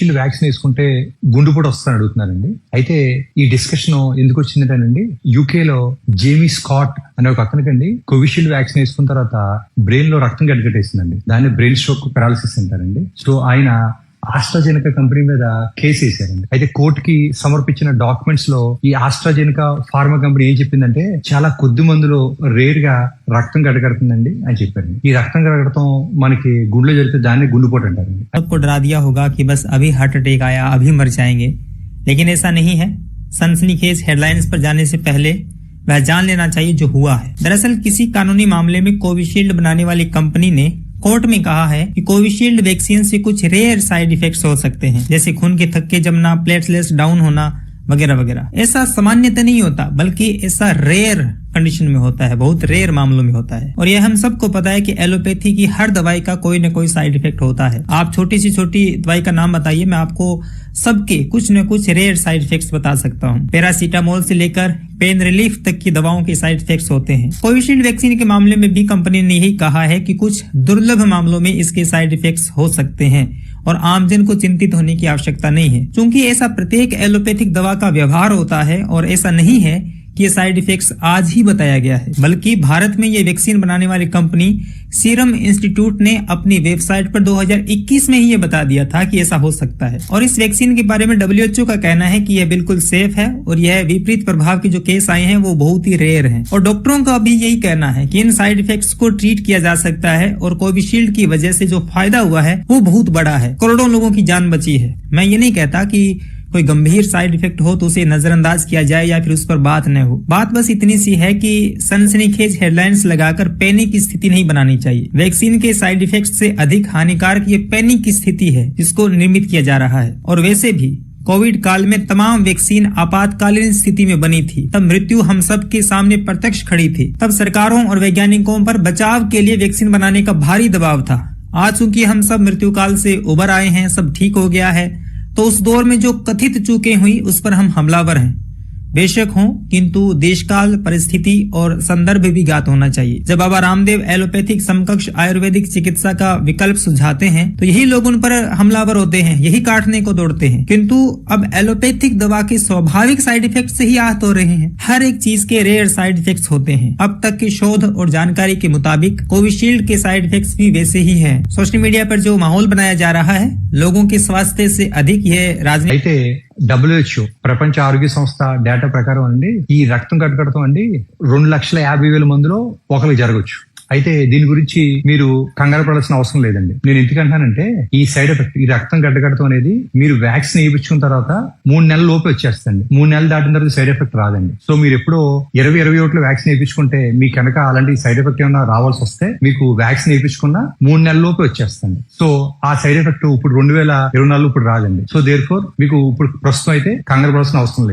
వీళ్ళు వ్యాక్సిన్ వేసుకుంటే గుండుపోటు వస్తుందని అడుగుతున్నారండి. అయితే ఈ డిస్కషన్ ఎందుకు వచ్చిందంటేనండి యూకే లో జేమీ స్కాట్ అనే ఒక అతనికండి కోవిషీల్డ్ వ్యాక్సిన్ వేసుకున్న తర్వాత బ్రెయిన్లో రక్తం గడ్డగట్టేసిందండి. దాన్ని బ్రెయిన్ స్ట్రోక్ పెరాలసిస్ అంటారండి. సో ఆయన ఆస్ట్రాజెనికా కంపెనీ మీద కేసు వేశారండి అయితే కోర్టుకి సమర్పించిన డాక్యుమెంట్స్ లో ఈ ఆస్ట్రాజెనికా ఫార్మా కంపెనీ ఏం చెప్పిందంటే చాలా కొద్ది మందిలో రేర్ గా రక్తం గడగడుతుందండి అని చెప్పారు ఈ రక్తం గడగడటం మనకి గుండెలో జరిగితే దాన్ని గుండెపోటు అంటారండి सबको डरा दिया होगा कि बस अभी हार्ट अटैक आया अभी मर जाएंगे लेकिन ऐसा नहीं है सनसनीखेज हेडलाइंस पर जाने से पहले वह जान लेना चाहिए जो हुआ है दरअसल किसी कानूनी मामले में कोविशील्ड बनाने वाली कंपनी ने कोर्ट में कहा है कि कोविशील्ड वैक्सीन से कुछ रेयर साइड इफेक्ट्स हो सकते हैं, जैसे खून के थक्के जमना प्लेटलेट्स डाउन होना वगैरह वगैरह। ऐसा सामान्यतः नहीं होता, बल्कि ऐसा रेयर कंडीशन में होता है, बहुत रेयर मामलों में होता है। और यह हम सबको पता है कि एलोपैथी की हर दवाई का कोई न कोई साइड इफ़ेक्ट होता है। आप छोटी सी छोटी दवाई का नाम बताइए, मैं आपको सबके कुछ न कुछ रेयर साइड इफेक्ट्स बता सकता हूँ। पैरासीटामोल से लेकर पेन रिलीफ तक की दवाओं के साइड इफेक्ट्स होते हैं। कोविशील्ड वैक्सीन के मामले में भी कंपनी ने यही कहा है कि कुछ दुर्लभ मामलों में इसके साइड इफेक्ट्स हो सकते हैं। और आमजन को चिंतित होने की आवश्यकता नहीं है। क्योंकि ऐसा प्रत्येक एलोपैथिक दवा का व्यवहार होता है और ऐसा नहीं है कि साइड इफेक्ट्स आज ही बताया गया है। बल्कि भारत में ये वैक्सीन बनाने वाली कंपनी सीरम इंस्टीट्यूट ने अपनी वेबसाइट पर 2021 में ही ये बता दिया था कि ऐसा हो सकता है। और इस वैक्सीन के बारे में डब्ल्यूएचओ का कहना है कि यह बिल्कुल सेफ़ है और यह विपरीत प्रभाव के जो केस आए हैं, वो बहुत ही रेयर हैं। और डॉक्टरों का भी यही कहना है कि इन साइड इफेक्ट्स को ट्रीट किया जा सकता है और कोविशील्ड की वजह से जो फ़ायदा हुआ है, वो बहुत बड़ा है। करोड़ों लोगों की जान बची है। मैं ये नहीं कहता कि कोई गंभीर साइड इफ़ेक्ट हो तो उसे नजरअंदाज किया जाए या फिर उस पर बात न हो। बात बस इतनी सी है कि सनसनीखेज हेडलाइंस लगाकर पैनिक की स्थिति नहीं बनानी चाहिए। वैक्सीन के साइड इफ़ेक्ट से अधिक हानिकारक ये पैनिक की स्थिति है, जिसको निर्मित किया जा रहा है। और वैसे भी, कोविड काल में तमाम वैक्सीन आपातकालीन स्थिति में बनी थी। तब मृत्यु हम सब के सामने प्रत्यक्ष खड़ी थी। तब सरकारों और वैज्ञानिकों पर बचाव के लिए वैक्सीन बनाने का भारी दबाव था। आज चूँकि हम सब मृत्यु काल से उबर आए हैं, सब ठीक हो गया है तो उस दौर में जो कथित चूकें हुई उस पर हम हमलावर हैं। बेशक हो, किंतु देशकाल, परिस्थिति और संदर्भ भी ज्ञात होना चाहिए। जब बाबा रामदेव एलोपैथिक समकक्ष आयुर्वेदिक चिकित्सा का विकल्प सुझाते हैं तो यही लोग उन पर हमलावर होते हैं, यही काटने को दौड़ते हैं। किंतु अब एलोपैथिक दवा के स्वाभाविक साइड इफ़ेक्ट से ही आहत हो रहे हैं। हर एक चीज़ के रेयर साइड इफ़ेक्ट होते हैं। अब तक की शोध और जानकारी के मुताबिक कोविशील्ड के साइड इफ़ेक्ट भी वैसे ही है। सोशल मीडिया पर जो माहौल बनाया जा रहा है, लोगों के स्वास्थ्य से अधिक यह राजनीति డబ్ల్యూహెచ్ఓ ప్రపంచ ఆరోగ్య సంస్థ డేటా ప్రకారం అండి ఈ రక్తం కట్టుకడతాం అండి రెండు లక్షల యాభై వేల మందిలో ఒకరికి జరగచ్చు అయితే దీని గురించి మీరు కంగారు పడాల్సిన అవసరం లేదండి. నేను ఎందుకంటానంటే ఈ సైడ్ ఎఫెక్ట్ ఈ రక్తం గడ్డకడతాం అనేది మీరు వ్యాక్సిన్ వేయించుకున్న తర్వాత మూడు నెలల లోపే వచ్చేస్తుంది. మూడు నెలలు దాటిన తర్వాత సైడ్ ఎఫెక్ట్ రాదండి. సో మీరు ఎప్పుడో ఇరవై ఇరవై ఒకటిలో వ్యాక్సిన్ వేయించుకుంటే మీకు కనుక అలాంటి సైడ్ ఎఫెక్ట్ ఏమైనా రావాల్సి వస్తే మీకు వ్యాక్సిన్ వేయించుకున్న మూడు నెలల లోపే వచ్చేస్తుంది. సో ఆ సైడ్ ఎఫెక్ట్ ఇప్పుడు రెండు వేల ఇరవై నాలుగు ఇప్పుడు రాదండి. సో దేర్ ఫోర్ మీకు ఇప్పుడు ప్రస్తుతం అయితే కంగారు పడాల్సిన అవసరం లేదు.